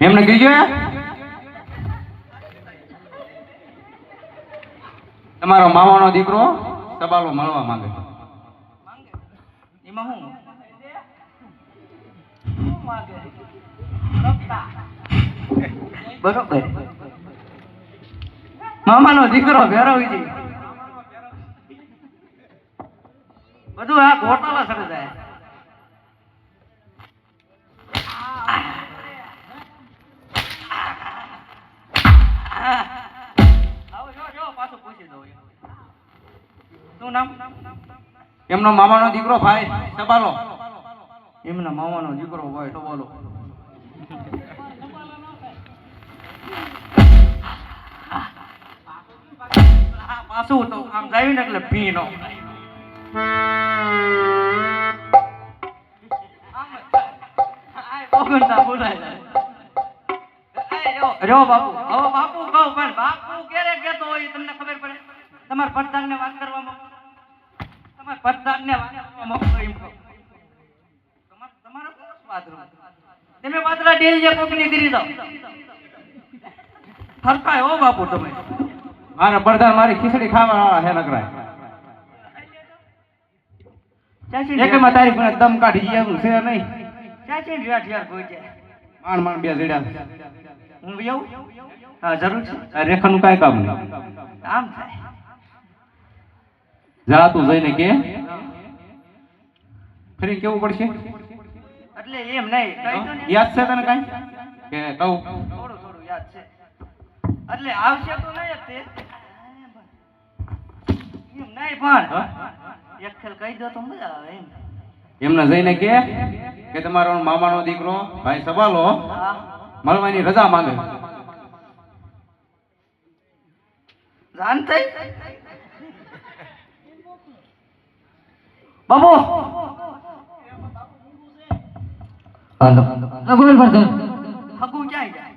એમને કીજો તમારો મામાનો દીકરો સબાલો મળવા માંગે એમાં હું બરોબર. મામાનો દીકરો ભેરવી છે બધું આ ગોટાળા સર જાય એમનો મામાનો દીકરો ભાઈ સબાલો એમના મામાનો દીકરો હોય તો પાછું તો આમ જાય ને એટલે ભી નો બોલાય જો બાપુ હવે બાપુ કહું પણ બાપુ ક્યારે કહેતો હોય તમને ખબર પડે? તમારા પ્રધાન ને વાત કરવામાં તમારા પ્રધાન ને વાત કરવામાં એમ કહો. તમારે તમે ડેલ જે દો ફરકાય હો બાપુ તમે. મારા પ્રધાન મારી ખીચડી ખાવા વાળા હે નકરાય. તારી દમ કાઢી ગયા એવું છે નહીં. ચાચી કોઈ છે બે જીડા હું આવું? હા જરૂર છે. રેખાનું કાંઈ કામ નહીં. આમ થાય. જરા તું જઈને કે. ફરી કેવું પડશે? એટલે એમ નહીં યાદ છે તને કાંઈ? કે કહું? થોડું થોડું યાદ છે. એટલે આવશે તો નહીં તે. એમ નહીં પણ. એક ખેલ કહી દો તો મજા આવે એમ. એમને જઈને કે કે તમારો મામાનો દીકરો ભાઈ સવાલો હા. મળવાની રજા માંગે. થઈ? બાબુ! બોલ પ્રધાન હગુ ક્યાં જાય?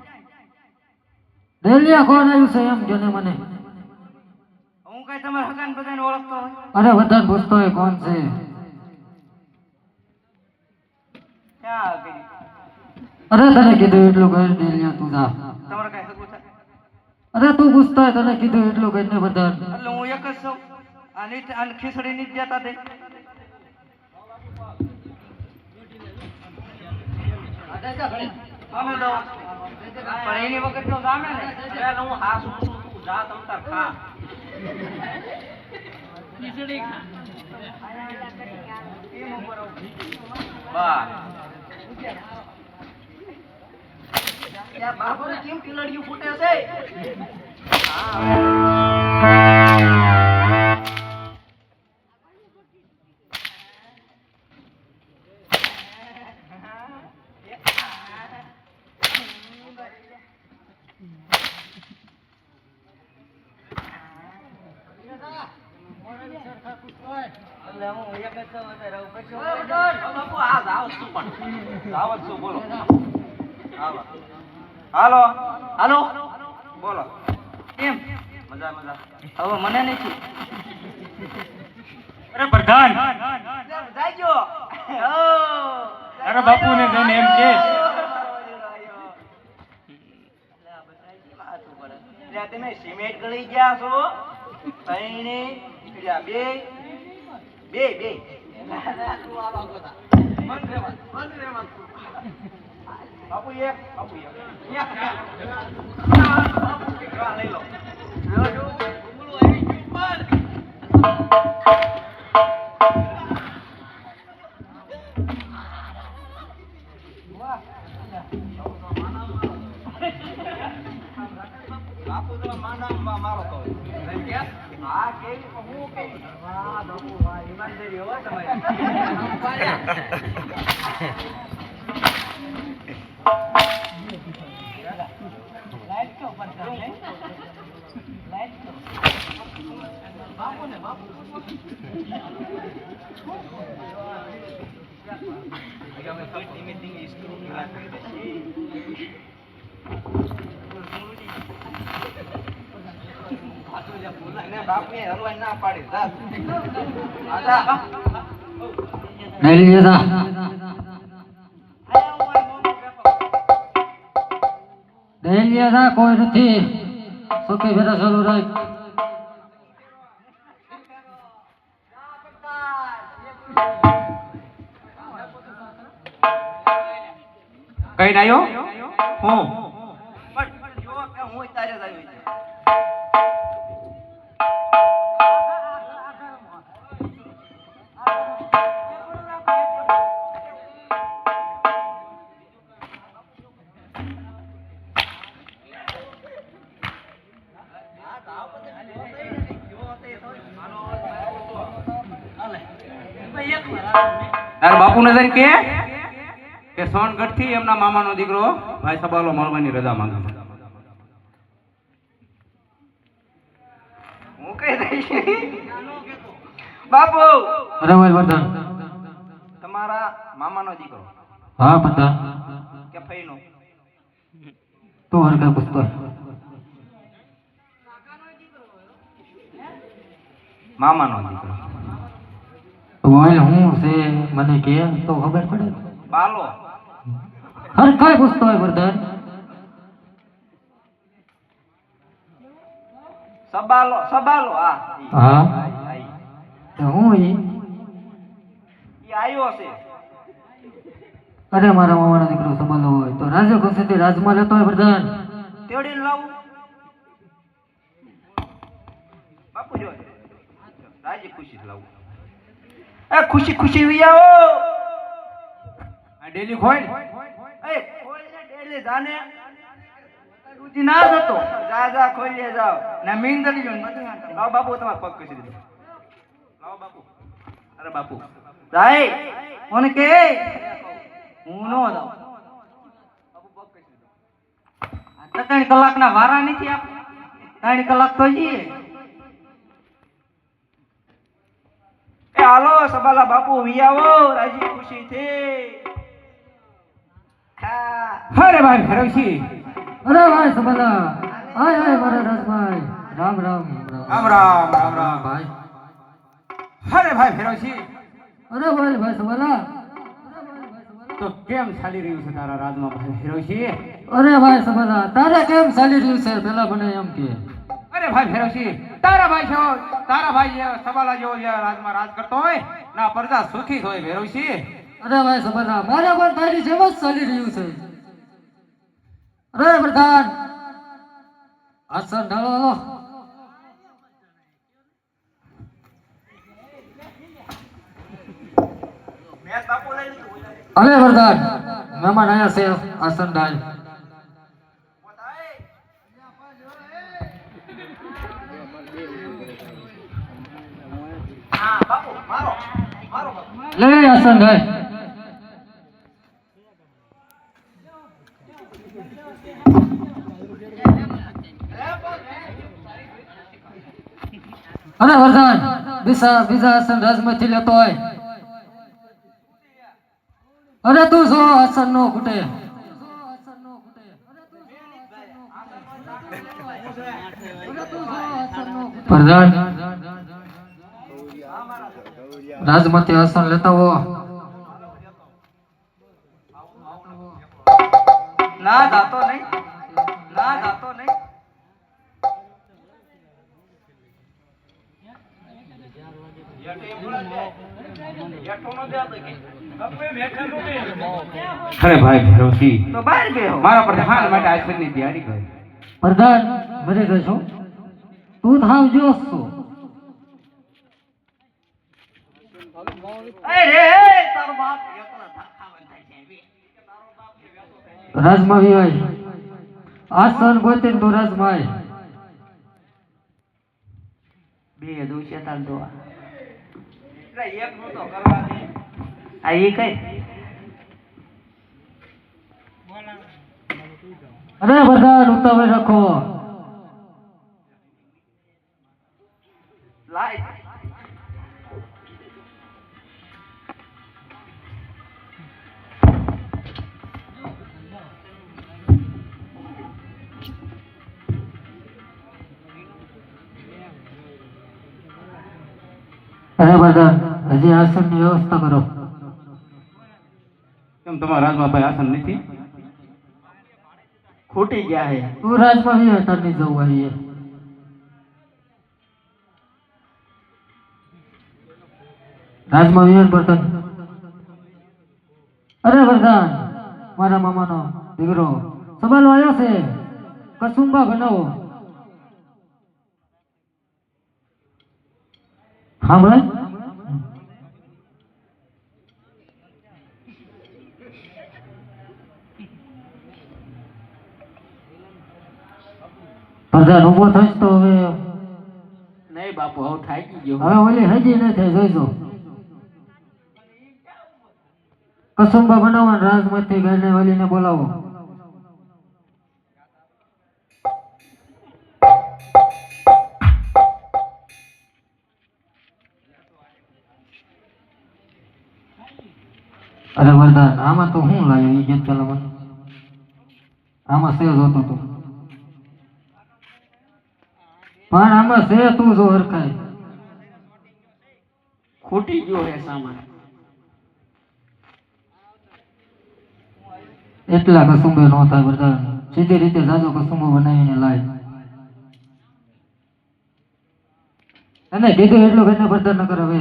કોણ આવ્યું છે એમ જો ને મને? હું કઈ તમારા હગાન બધાને ઓળખતો હોય? અરે બધાને પૂછતો હોય કોણ છે? ક્યાં અરે તને કીધું એટલું કર ડેલિયા તું જા તમારે કઈ હગું થાય અરે તું પૂછતો હોય તને કીધું એટલું કર ને બધા એટલે હું એક જ છું આ નીચ આ ખીચડી ની જ દેતા તે અમે દઉં. પણ એની વખત તો ગામે ને એટલે હું હાસ ઊંચું તું જા તમ તાર ખા બસ ત્યાં બાપરે કેમ કિલડિયું ફૂટે છે? એટલે હું. એક જ છું એટલે રહું પછી હું બાપુ આ જાવ છું પણ જાવ છું બોલો હાલો હાલો. હાલો. બોલો. કેમ? મજા મજા. હવે મને નહીં અરે પ્રધાન. જાજો અરે બાપુને જઈને એમ કે. તમે સિમેન્ટ ગળી ગયા છો. ત્રણે બે. બે બે. બે બાપુ એક બાપુ એક બાપુ ટીકા લઈ લો બાપુ તો માના મારો તો હા હું વાહ બાપુ વાહ ઈમાનદારી હો તમારી લાઈટ તો પર લાઈટ તો બાપુ ને બાપુ ધીમે ધીમે સ્ક્રૂ ની વાત કરી બાપને હરવા ના પાડી જા આજા ડેલિયા જા આયા હું આ ડેલિયા જા કોઈ નથી સુખી ભેરા ચાલુ રાખ કઈ આવ્યો હું બાપુને જઈને કે? કે સોનગઢથી એમના મામાનો દીકરો ભાઈ સબાલો મળવાની રજા માંગે છે. બાપુ! અરે ભાઈ વર્ધન. તમારા મામાનો દીકરો. હા પતા. કે ફઈનો. તું હરકા પૂછતો. મામાનો દીકરો. તો હું છે મને કે તો ખબર પડે. બાલો. હરકાય પૂછતો હોય વર્ધન? સબાલો સબાલો હા. હા. હા, ઈ. તો હું ઈ? ઈ આયો છે. અરે મારા મામાનો દીકરો સંભાળો હોય. તો ખુશીથી રાજમાં લેતો હોય વર્ધન? તેડીને લાવું. બાપુ જો રાજી ખુશી લાવું. એ ખુશી ખુશી વી આવો આ ડેલી ખોઈ ડેલી જાને રુચિ ના જતો. જા જા, ખોલીએ, જાઓ. ને મીંદડી જો લાવ બાપુ, તમાર પગ કસી દીધો. લાવ બાપુ. અરે બાપુ. જાય મને કે? હું નો જાઉં. બાપુ, પગ કસી કલાકના વારા નથી આપણે ત્રણ કલાક તો જઈએ. હાલો સબાલા બાપુ વિયાવો રાજી ખુશી થી હા અરે ભાઈ ફેરવશી અરે ભાઈ સબલા હાય હાય મારા રાજભાઈ. રામ રામ રામ રામ. રામ રામ ભાઈ. અરે ભાઈ ફેરવશી અરે ભાઈ ભાઈ સબલા તો કેમ ચાલી રહ્યું છે તારા રાજમાં ભાઈ ફેરવશી અરે ભાઈ સબલા તારે કેમ ચાલી રહ્યું છે? પેલા મને એમ કે. અરે ભાઈ ફેરવશી તારા ભાઈ છો તારા ભાઈ જે સબાલા જેવો રાજમાં રાજ કરતો હોય ના પ્રજા સુખી હોય ફેરવશી અરે ભાઈ સંભાળા મારે પણ તારી જેમ જ ચાલી રહ્યું છે. અરે પ્રધાન આસન ઢાળો અરે વરદાન મહેમાન આયા છે, આસન ઢાળ. લે, આસન ઢાળ. અરે વરદાન બીજા બીજા આસન લેતો હોય. અરે તું જો આસન નો ખૂટે પ્રધાન આસન લેતા હો. ના, જાતો નહીં. ના, જાતો નહીં. અરે ભાઈ ફેરવશી તો બહાર બેહો. મારા પ્રધાન માટે આશ્રમની તૈયારી કર. પ્રધાન મરી જશો તું થાવ બી. રાજમાં વિવાય આસન ગોતી તું રાજમાં. બે દુષ્ય તાર દોવા એટલે એક નું તો કરવા દે આ એ કઈ? અરે પ્રધાન ઉતાવળ રાખો અરે પ્રધાન હજી આસનની વ્યવસ્થા કરો કેમ તમારા રાજમાં ભાઈ આસન નથી ખૂટી ગયા હે તું રાજમાં વી તારની જવું આવીએ રાજમાં વી બર્તન અરે વરદાન મારા મામાનો દીકરો સવાલ આવ્યો છે કસુંબા બનાવો હા ભાઈ પ્રધાન ઊભો થશ તો હવે નહીં બાપુ હવે થાકી ગયો હવે ઓલી હજી નહીં થાય જોઈજો. કસુંબા બનાવવાનું રાજમાંથી ગાયને વલીને બોલાવો. અરે વરદાન આમાં તો હું લાવ્યો એ ગીત પેલા આમાં સેજ જોતો તો. પણ આમાં સે તું જો હરખાય ખૂટી ગયો હે સામાન. એટલા કસુંબે નો થાય વરદાન સીધી રીતે જાજો કસુંબો બનાવીને લાય. અને કીધું એટલું ઘરને વરદાન ન કરે હવે.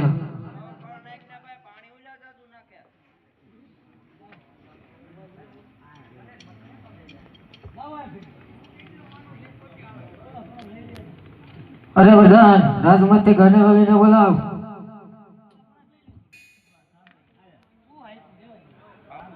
અરે વરદાન રાજમાંથી ઘરને વાલીને બોલાવ